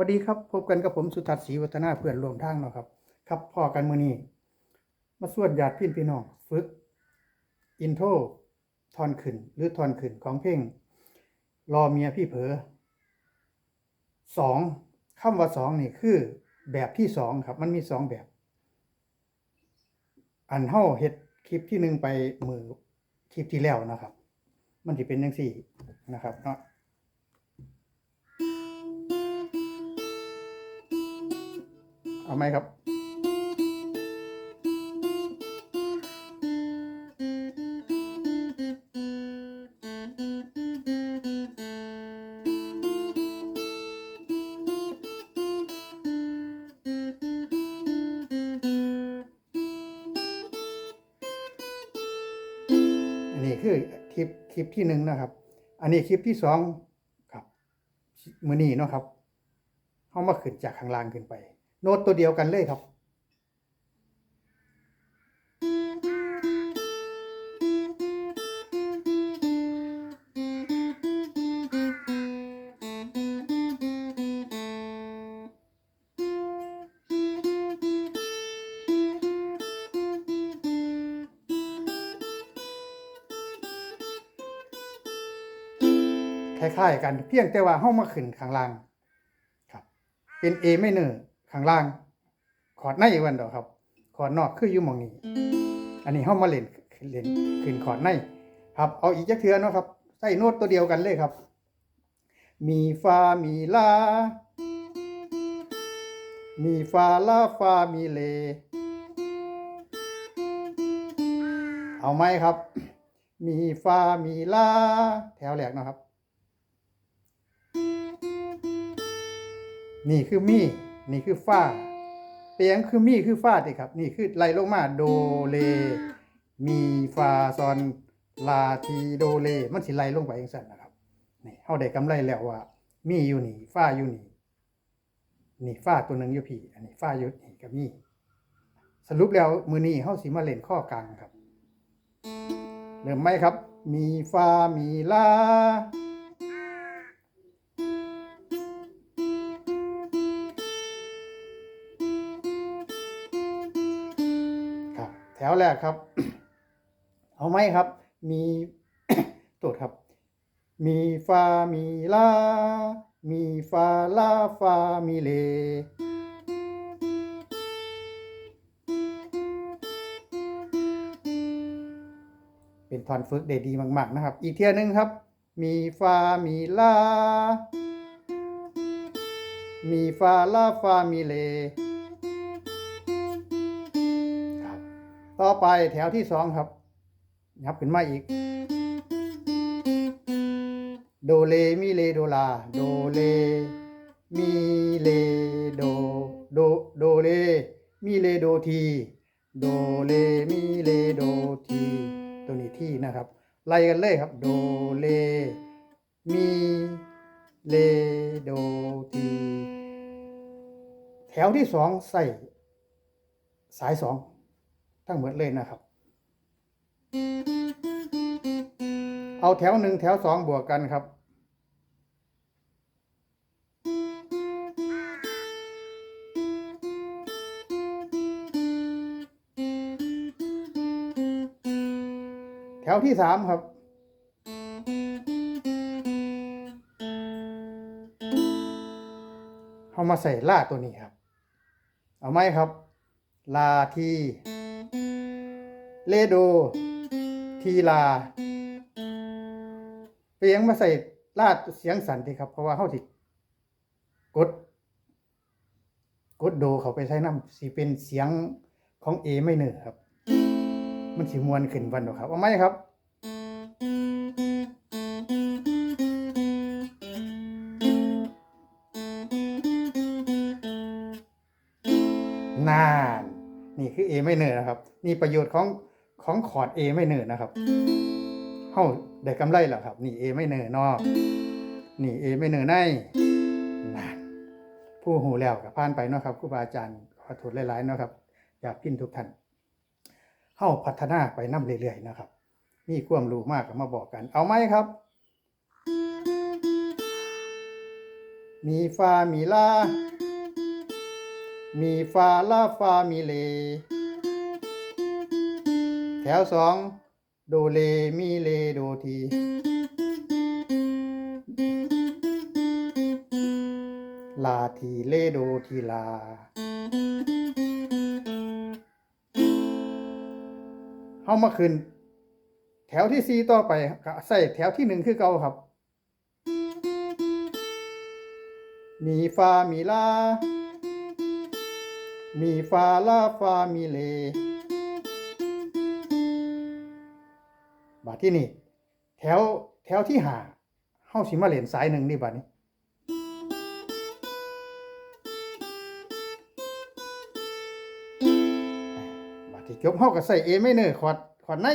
วัสดีครับพบกันกับผมสุทัศน์ศรีวัฒนาเพื่อนร่วมทางเนาะครับ ครับพ่อกันมือนี้มาสวดญาติพี่พี่น้องฝึก อินโทรทอนขึ้น หรือทอนขึ้นของเพลงรอเมียพี่เผลอสองคำว่าสองนี่คือแบบที่สองครับ มันมีสองแบบ อันเฮ้าเฮ็ดคลิปที่หนึ่งไปมือคลิปที่แล้วนะครับ มันจะเป็นยังสี่นะครับเนาะ เอาไหมครับ อันนี้คือคลิปคลิปที่หนึ่งนะครับ อันนี้คลิปที่สองครับมือนี้เนาะครับเขามาขึ้นจากข้างล่างขึ้นไป โน้ตตัวเดียวกันเลยครับ คล้ายๆกัน เพียงแต่ว่าเฮามาขึ้นข้างล่างครับเป็น A ไม่เนอ ข้างล่างคอร์ดในวันดอกครับคอร์ดนอกคืออยู่หมองนี้ อันนี้เฮามาเล่นเล่นขึ้นคอร์ดในครับเอาอีกจักเทื่อเนาะครับใส่โน้ตตัวเดียวกันเลยครับ มีฟา มีลา มีฟาลาฟา มีเล เอาไหมครับ มีฟา มีลา แถวแรกเนาะครับ นี่คือมี นี่คือฟ้าเปียงคือมีคือฟ้าติครับ นี่คือไล่ลงมาโดเล มีฟาซอนลาทีโดเลมันสิไล่ลงไปเองสั่นนะครับนี่เฮาได้กำไรแล้วว่า มีอยู่นี่ฟ้าอยู่นี่นี่ฟ้าตัวหนึ่งอยู่พี่อันนี้ฟ้าอยู่นี่ก็มีสรุปแล้วมือนี้เฮาสิมาเล่นข้อกลางครับเริ่มไหมครับ มีฟามีลา แถวแรกครับ เอาไหมครับ มีโทษครับ มีฟา มีลา มีฟาลาฟา มีเลเป็นทอนฝึกได้ดีมากๆนะครับ อีกเทียนึงครับ มีฟา มีลา มีฟาลาฟา มีเล ต่อไปแถวที่สองครับยับขึ้นมาอีก โดเลมีเลโดลา โดเลมีเลโด โด โดเลมีเลโดที โดเลมีเลโดที ตัวนี้ที่นะครับ ไล่กันเลยครับ โดเลมีเลโดที แถวที่สองใส่สายสอง ทั้งหมดเลยนะครับ เอาแถวหนึ่งแถวสองบวกกันครับ แถวที่สามครับเอามาใส่ล่าตัวนี้ครับ เอาไหมครับ ลาที่ เลโด ทีลา เปียงมาใส่ลาดเสียงสันติครับ เพราะว่าเขาสิกด กดโดเขาไปใช้น้ำสิเป็นเสียงของเอไม่เนอครับ มันสิมวนขึ้นวันดอกครับเอาไหมครับนาน นี่คือ A ไม่เนอนะครับ นี่ประโยชน์ของ ของคอร์ด A ไม่เนอนนะครับเฮาได้กำไรแล้วครับ นี่ A ไม่เนอนนอกนี่ A ไม่เนอในนานผู้หูแล้วกับผ่านไปเนาะครับครูบาอาจารย์ขอโทษหลายๆเนาะครับ อยากพินทุกท่านเฮาพัฒนาไปนํเรื่อยๆนะครับ มีความรู้มากก็มาบอกกัน เอาไหมครับ มีฟามีลามีฟาลาฟามีเล วสองโดเลมีเลโดทีลาทีเลโดทีลาเฮามาขึ้น แถวที่สี่ต่อไปก็ใส่แถวที่หนึ่งคือเก่าครับ มีฟามีลา มีฟาลาฟามีเล บาดที่นี่แถวแถวที่หาเฮาสิมาเล่นสายหนึ่งนี่บัดนี้บาดที่จบเฮาก็ใส่เอไม่เนอร์คอดคอดใน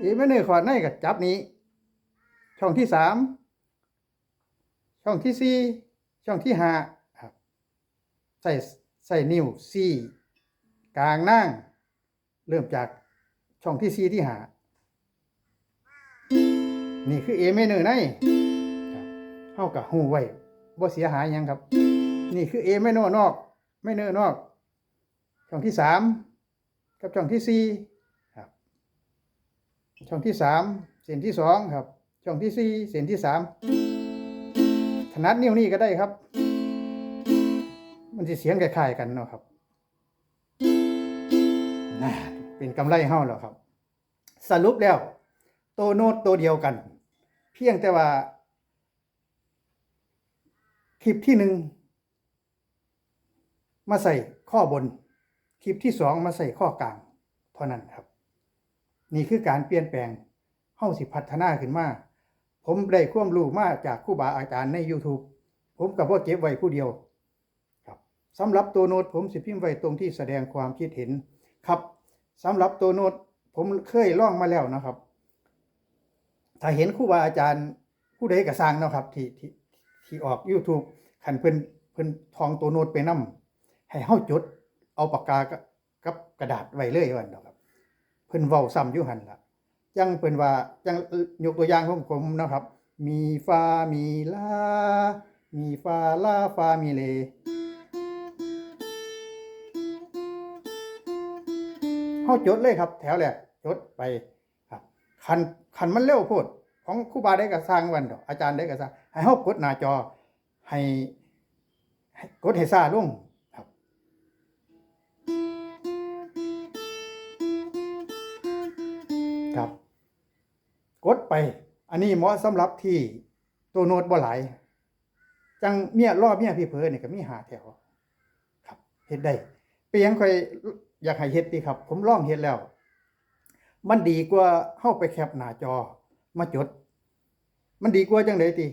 เอไม่เนอร์คอดในก็จับนี้ ช่องที่สามช่องที่สี่ช่องที่ห้าครับใส่ใส่นิ้วสี่กลางนั่งเริ่มจากช่องที่สี่ที่หา นี่คือเอไม่เนอร์ในครับเฮากับหูไว้บ่เสียหายหยังครับ นี่คือเอไม่เนอร์นอกไม่เนอร์นอกช่องที่สามกับช่องที่สี่ครับ ช่องที่สามเส้นที่สองครับ ช่องที่สี่เส้นที่สามถนัดนิ้วนี่ก็ได้ครับ มันจะเสียงคล้ายๆกันเนาะครับน่าเป็นกำไรเฮาแล้วครับ สรุปแล้ว ตัวโน้ตตัวเดียวกัน เพียงแต่ว่า คลิปที่หนึ่งมาใส่ข้อบน คลิปที่สองมาใส่ข้อกลาง เท่านั้นครับ นี่คือการเปลี่ยนแปลงเฮาสิพัฒนาขึ้นมาผมได้ความรู้มาจากครูบาอาจารย์ใน YouTube ผมกับว่าเก็บไว้ผู้เดียว ครับสำหรับตัวโน้ตผมสิพิมพ์ไว้ตรงที่แสดงความคิดเห็นครับสำหรับตัวโน้ตผมเคยล่องมาแล้วนะครับ ถ้าเห็นครูบาอาจารย์ผู้ใดก็สร้างเนาะครับ ที่ที่ที่ออก YouTube คันเพิ่นเพิ่นทองตัวโน้ตไปนํให้เฮาจด เอาปากกากับกระดาษไว้เลยว่าเนาะครับ เพิ่นเว้าซ้ำอยู่หั่นล่ะจังเพิ่นว่าจังยกตัวอย่างของผมนะครับ มีฟามีลา มีฟาลาฟามีเลเฮาจดเลยครับ แถวแรกจดไป ครันคันมันเร็วโพดของครูบาได้ก็สร้างวันดอกอาจารย์ได้ก็สร้างให้เฮากดหน้าจอ ให้กดให้ซ่าลงครับ ครับ กดไป อันนี้เหมาะสำหรับที่ตัวโน้ตบ่หลายจังเมียรอบเมียพี่เพอนี่ก็มีหาแถว ครับเฮ็ดได้เปียงค่อยอยากให้เฮ็ดดีครับ ผมลองเฮ็ดแล้ว มันดีกว่าเฮาไปแคปหน้าจอมาจด มันดีกว่าจังไดติ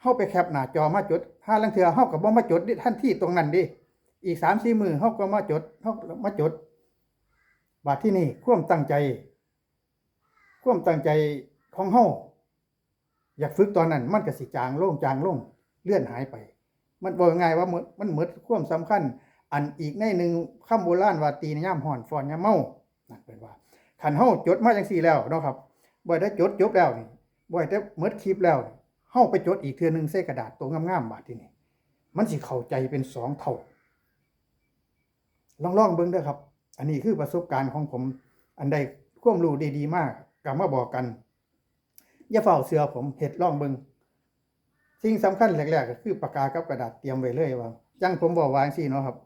เฮาไปแคปหน้าจอมาจดห้าลังเทื่อเฮาก็บ่มาจดดิทันที่ตรงนั้นดิอีก3-4มื้อเฮาก็มาจดเฮามาจดบาดที่นี่ควมตั้งใจ ควมตั้งใจของเฮาอยากฝึกตอนนั้น มันก็สิจางลงจางล่งเลื่อนหายไป มันบอกง่ายว่ามันมันหมดควมสำคัญ อันอีกในหนึ่งคำโบราณว่าตีในย่ามห่อนฟอนยามเมานั่นเป็นว่า คันเฮาจดมาจังซี่แล้วเนาะครับบ่ได้จดจบแล้วนี่บ่ได้หมดคลิปแล้วนี่เฮาไปจดอีกเทื่อหนึงใส่กระดาษตัวงามๆบาดที่นี้มันสิเข้าใจเป็นสองเท่าลองลองเบิ่งเด้อครับ อันนี้คือประสบการณ์ของผม อันใดความรู้ดีๆมากก็มาบอกกัน อย่าเฝ้าเสือผมเฮ็ดลองเบิ่งสิ่งสำคัญแรกๆก็คือปากกากับกระดาษเตรียมไว้เลยว่าจังผมบอกวาจังซี่เนาะครับ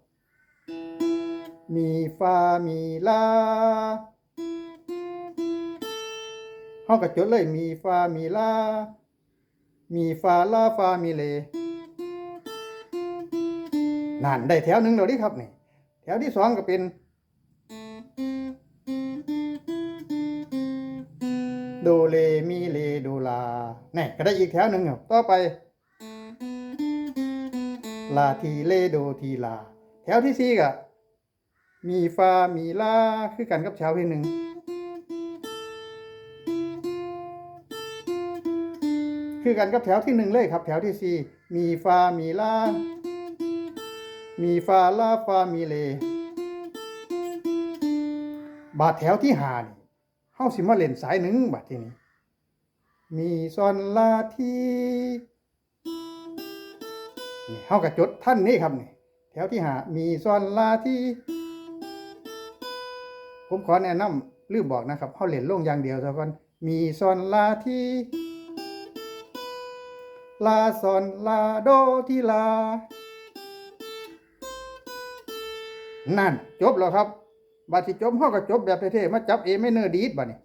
มีฟามีลา เฮาก็จดเลยมีฟา มีลา มีฟาลาฟา มีเลนั่นได้แถวหนึ่งแล้วดิครับนี่ แถวที่สองก็เป็น โดเลมีเลโดลาแน่ก็ได้อีกแถวหนึ่งครับ ต่อไป ลาทีเลโดทีลา แถวที่สี่ก็มีฟา มีลา คือกันกับแถวที่หนึ่ง คือกันกับแถวที่หนึ่งเลยครับ แถวที่สี่มีฟา มีลา มีฟาลาฟา มีเล บาทแถวที่หานี่เฮาสิมาเล่นสายหนึ่งบาทที่นี้ มีซอนลาทีนี่เฮากับจดท่านนี้ครับนี่แถวที่หามีซอนลาที่ผมขอแนะนำลืมบอกนะครับเฮาเล่นลงอย่างเดียวซะก่อนมีซอนลาที่ ลาซอนลาโดที่ลา นั่น จบแล้วครับ บาดที่จบเฮาก็จบแบบเท่ๆมาจับเอไม่เนอร์ดีดบัดนี้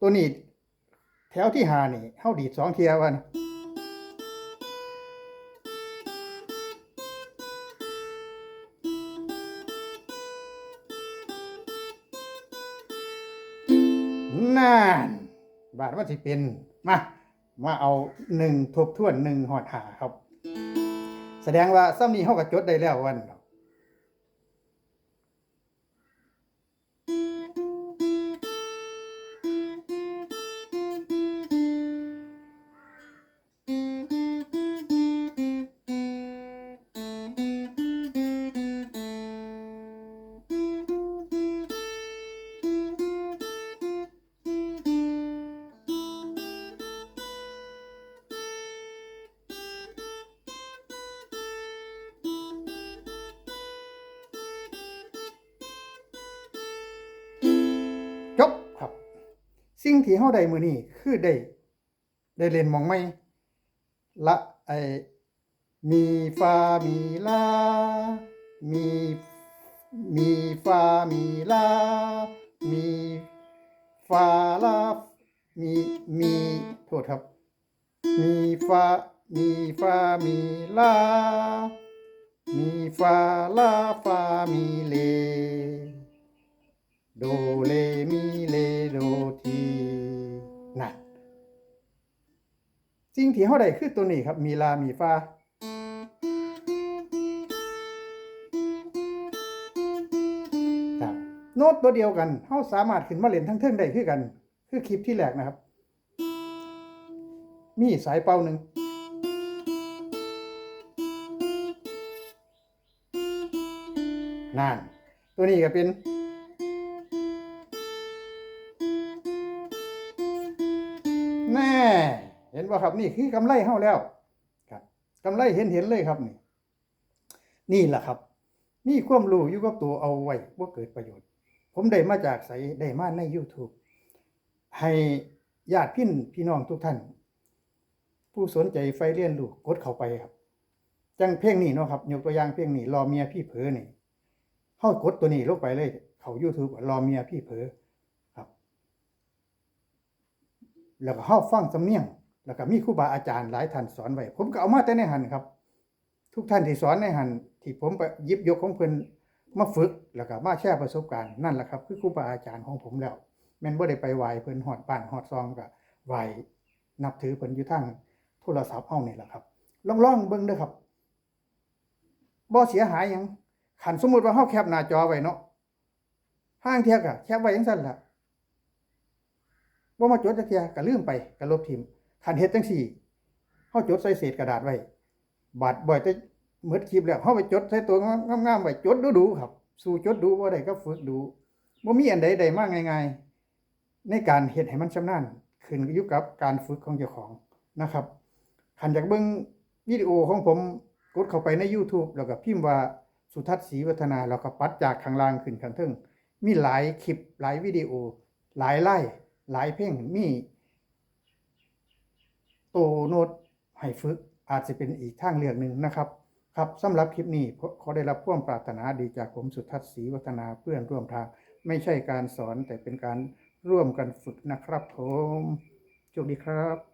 ตัวนี้ แถวที่หานี่เฮาดีดสองเทียวันนั่นบาทว่าสิเป็น มา มาเอาหนึ่งทบทวนหนึ่งหอดหาครับ แสดงว่าซ้ำนี้เขาก็จดได้แล้ววัน สิ่งที่เฮาได้มื้อนี้คือได้ได้เล่นมองไม่ละไอมีฟามีลา มีมีฟามีลา มีฟาลา มีมีโทษครับ มีฟา มีฟา มีลา มีฟาลาฟามีเล โดเลมีเลโดทีนั่นสิ่งที่เฮาได้คือตัวนี้ครับ มีลา มีฟาครับโน้ตตัวเดียวกันเฮาสามารถขึ้นมาเล่นทั้งเทิงได้คือกัน คือคลิปที่แรกนะครับ มีสายเป่าหนึ่งนั่น ตัวนี้ก็เป็น แน่ เห็นว่าครับนี่คือกำไรเฮาแล้ว ครับกำไรเห็นเห็นเลยครับนี่ นี่แหละครับมีความรู้อยู่กับตัวเอาไว้ว่าเกิดประโยชน์ ผมได้มาจากใสได้มาใน YouTube ให้ญาติพี่นพี่น้องทุกท่าน ผู้สนใจไฟเรียนรู้กดเข้าไปครับ จังเพลงนี้เนาะครับยกตัวอย่างเพลงนี้รอเมียพี่เผลอนี่เฮากดตัวนี้ลงไปเลย เขา YouTube รอเมียพี่เผลอครับ แล้วก็เฮาฟังสำเนียง แล้วก็มีครูบาอาจารย์หลายท่านสอนไว้ ผมก็เอามาแต่ในหันครับ ทุกท่านที่สอนในหันที่ผมไปยิบยกของเพิ่นมาฝึกแล้วก็มาแชร์ประสบการณ์นั่นแหละครับ คือครูบาอาจารย์ของผมแล้วแม่นบ่ได้ไปไหวเพิ่นฮอดบ้านฮอดซองก็ไหวนับถือเพิ่นอยู่ทางโทรศัพท์เฮานี่แหละครับลองๆเบิ่งเด้อครับบ่เสียหายหยังคันสมมุติว่าเฮาแคปหน้าจอไว้เนาะห้างเทียก็แคปไว้จังซั่นล่ะ บ่มาจดจักเที่ยก็ลืมไปก็ลบทิ่มคันเฮ็ดจังซี่เฮาจดใส่เศษกระดาษไว้บาดบ่อยแต่หมดคลิปแล้วเฮาไปจดใส่ตัวงามๆไว้จดดูๆครับสู้จดดูบ่ได้ก็ฝึกดูบ่มีอันใดได้มาง่าย ๆ ในการเฮ็ดให้มันชำนาญขึ้นอยู่กับการฝึกของเจ้าของนะครับคันอยากเบิ่งวิดีโอของผมกดเข้าไปใน YouTube แล้วก็พิมพ์ว่าสุทัศน์ศรีวัฒนาแล้วก็ปัดจากข้างล่างขึ้นข้างเทิงมีหลายคลิปหลายวิดีโอหลายไล่ หลายเพลงมีโตโน้ตให้ฝึกอาจจะเป็นอีกทางเลือกหนึ่งนะครับ ครับสำหรับคลิปนี้ขอขอได้รับพ่วงปรารถนาดีจากผมสุทัศน์ศรีวัฒนาเพื่อนร่วมทาง ไม่ใช่การสอนแต่เป็นการร่วมกันฝึกนะครับผมโชคดีครับ